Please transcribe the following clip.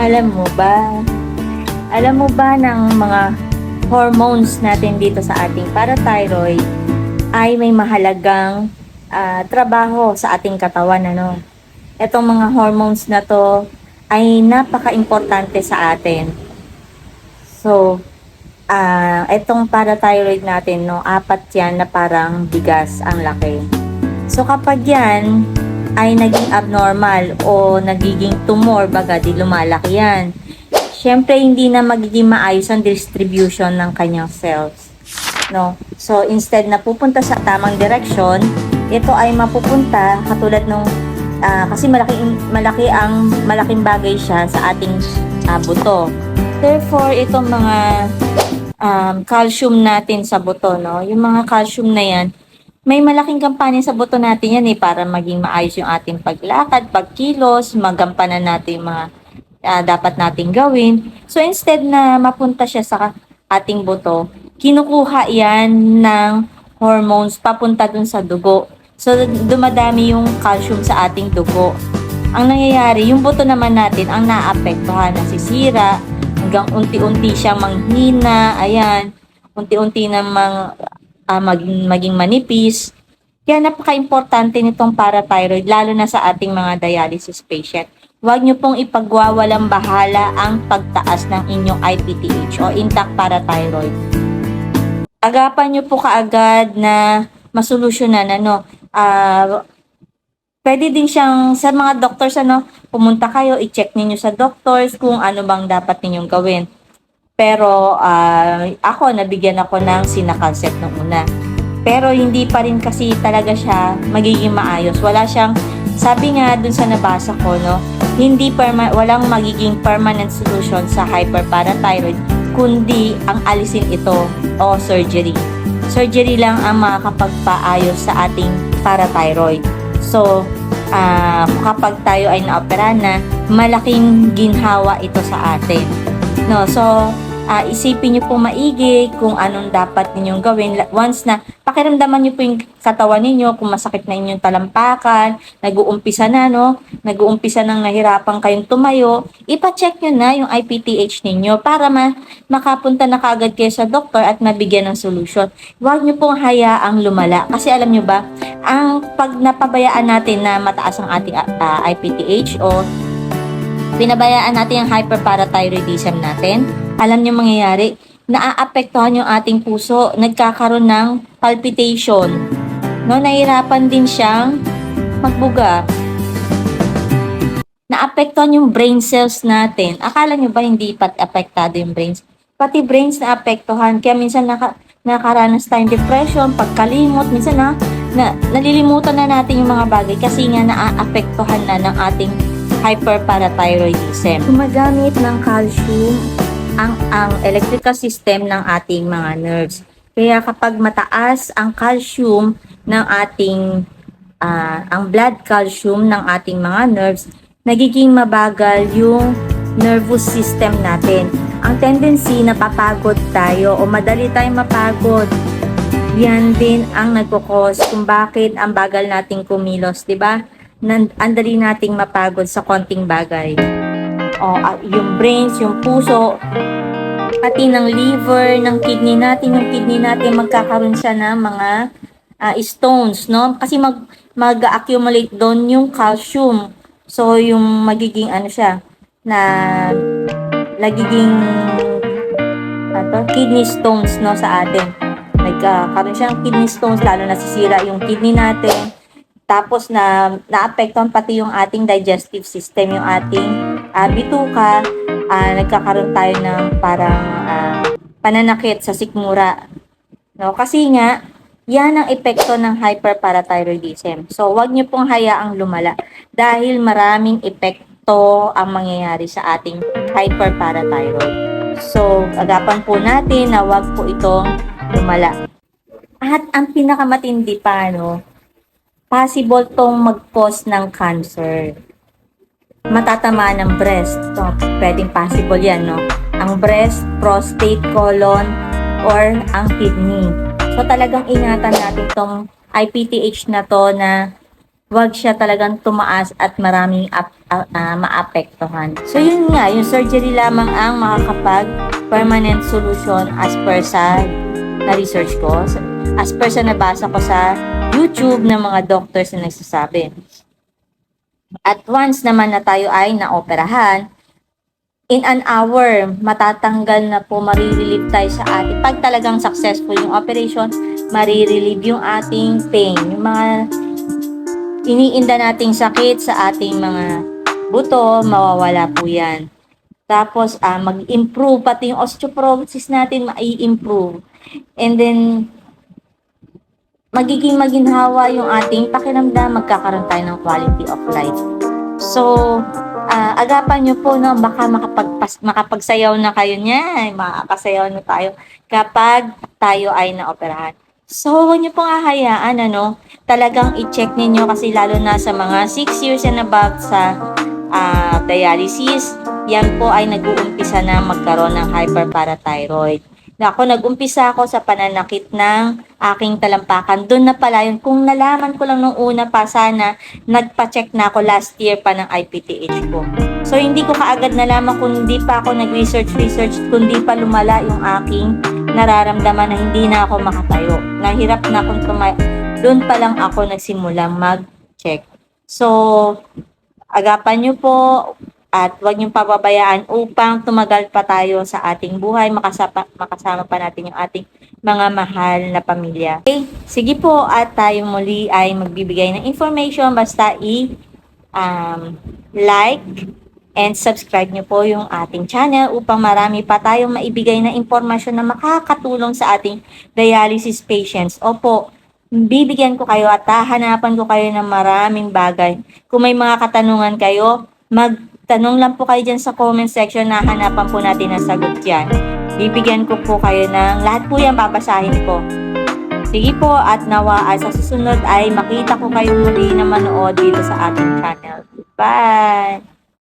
Alam mo ba? Alam mo ba ng mga hormones natin dito sa ating parathyroid ay may mahalagang ah, trabaho sa ating katawan ano? Etong mga hormones na to ay napaka-importante sa atin. So, ah etong parathyroid natin, no, apat yan na parang bigas ang laki. So, kapag yan ay naging abnormal o nagiging tumor, baga di lumalaki yan. Siyempre, hindi na magiging maayos ang distribution ng kanyang cells. No? So, instead na pupunta sa tamang direksyon, ito ay mapupunta katulad nung ah, kasi malaki malaki ang malaking bagay siya sa ating ah, buto. Therefore, itong mga um, calcium natin sa buto, no? Yung mga calcium na yan, may malaking kampanya sa buto natin yan eh para maging maayos yung ating paglakad, pagkilos, magampanan natin yung mga ah, dapat nating gawin. So instead na mapunta siya sa ating buto, kinukuha yan ng hormones papunta dun sa dugo. So dumadami yung calcium sa ating dugo. Ang nangyayari, yung buto naman natin ang naapektuhan, nasisira, hanggang unti-unti siyang manghina, ayan, unti-unti namang ah, maging, maging manipis. Kaya napaka-importante nitong parathyroid, lalo na sa ating mga dialysis patient. Huwag niyo pong ipagwawalang bahala ang pagtaas ng inyong IPTH o intact parathyroid. Agapan niyo po kaagad na masolusyonan ano, ah pwede din siyang sa mga doctors ano, pumunta kayo, i-check ninyo sa doctors kung ano bang dapat ninyong gawin. Pero ah, ako, nabigyan ako ng sinakalset nung una. Pero hindi pa rin kasi talaga siya magiging maayos. Wala siyang, sabi nga dun sa nabasa ko, no, hindi perma- walang magiging permanent solution sa hyperparathyroid, kundi ang alisin ito o surgery. Surgery lang ang makakapagpaayos sa ating parathyroid. So, ah, kapag tayo ay naopera na, malaking ginhawa ito sa atin. No, so ah, isipin niyo po maigi kung anong dapat ninyong gawin. Once na pakiramdaman niyo po yung katawan ninyo kung masakit na inyong talampakan, nag-uumpisa na no, nag-uumpisa nang nahirapan kayong tumayo, ipa-check niyo na yung IPTH ninyo para ma makapunta na kaagad kayo sa doktor at mabigyan ng solusyon. Huwag niyo pong hayaang lumala. Kasi alam niyo ba, ang pag napabayaan natin na mataas ang ating ah, IPTH o pinabayaan natin ang hyperparathyroidism natin, alam niyo mangyayari, naaapektuhan yung ating puso, nagkakaroon ng palpitation. No, nahirapan din siyang magbuga. Naapektuhan yung brain cells natin. Akala niyo ba hindi pat apektado yung brains? Pati brains naapektuhan. Kaya minsan naka, nakaranas tayong depression, pagkalimot, minsan na, na nalilimutan na natin yung mga bagay kasi nga naaapektuhan na ng ating hyperparathyroidism. Gumagamit ng calcium ang ang electrical system ng ating mga nerves. Kaya kapag mataas ang calcium ng ating ah, ang blood calcium ng ating mga nerves, nagiging mabagal yung nervous system natin. Ang tendency na papagod tayo o madali tayong mapagod. Yan din ang nagkukos kung bakit ang bagal nating kumilos, 'di ba? Ang dali nating mapagod sa konting bagay. O, ah, yung brains, yung puso, pati ng liver, ng kidney natin, yung kidney natin magkakaroon siya ng mga ah, stones, no? Kasi mag mag-accumulate doon yung calcium. So, yung magiging ano siya, na nagiging ano, kidney stones, no, sa atin. Nagkakaroon siya ng kidney stones, lalo nasisira yung kidney natin. Tapos na naapektuhan pati yung ating digestive system, yung ating ah, bituka, ah, nagkakaroon tayo ng parang ah, pananakit sa sikmura. No? Kasi nga, yan ang epekto ng hyperparathyroidism. So, wag niyo pong hayaang lumala dahil maraming epekto ang mangyayari sa ating hyperparathyroid. So, agapan po natin na wag po itong lumala. At ang pinakamatindi pa, no, possible tong mag-cause ng cancer. Matatama ng breast. So, pwedeng possible yan, no? Ang breast, prostate, colon, or ang kidney. So, talagang ingatan natin tong IPTH na to na wag siya talagang tumaas at maraming ap- ah, ah, maapektuhan. So yun nga, yung surgery lamang ang makakapag permanent solution as per sa na research ko, as per sa nabasa ko sa YouTube ng mga doctors na nagsasabi. At once naman na tayo ay naoperahan, in an hour, matatanggal na po, marirelieve tayo sa ating, pag talagang successful yung operation, marirelieve yung ating pain, yung mga iniinda nating sakit sa ating mga buto, mawawala po yan. Tapos, ah, mag-improve, pati yung osteoporosis natin, mai-improve. And then, magiging maginhawa yung ating pakiramdam, magkakaroon tayo ng quality of life. So, ah, agapan nyo po na baka makapagpas, makapagsayaw na kayo niyan, makakasayaw na tayo kapag tayo ay naoperahan. So, huwag nyo pong ahayaan, ano, talagang i-check ninyo kasi lalo na sa mga 6 years and above sa ah, dialysis, yan po ay nag-uumpisa na magkaroon ng hyperparathyroid. Na ako, nag-umpisa ako sa pananakit ng aking talampakan. Doon na pala yun. Kung nalaman ko lang nung una pa, sana nagpa-check na ako last year pa ng IPTH ko. So, hindi ko kaagad nalaman kung hindi pa ako nag-research-research, kung hindi pa lumala yung aking nararamdaman na hindi na ako makatayo. Nahirap na akong tumayo. Doon pa lang ako nagsimulang mag-check. So, agapan nyo po at huwag niyong pababayaan upang tumagal pa tayo sa ating buhay, makasapa, makasama pa natin yung ating mga mahal na pamilya. Okay, sige po at tayo muli ay magbibigay ng information basta i um, like and subscribe niyo po yung ating channel upang marami pa tayong maibigay na impormasyon na makakatulong sa ating dialysis patients. Opo, bibigyan ko kayo at hahanapan ko kayo ng maraming bagay. Kung may mga katanungan kayo, magtanong lang po kayo dyan sa comment section na hanapan po natin ang sagot dyan. Bibigyan ko po kayo ng lahat po yan babasahin ko. Sige po at nawa at sa susunod ay makita ko kayo muli na manood dito sa ating channel. Bye!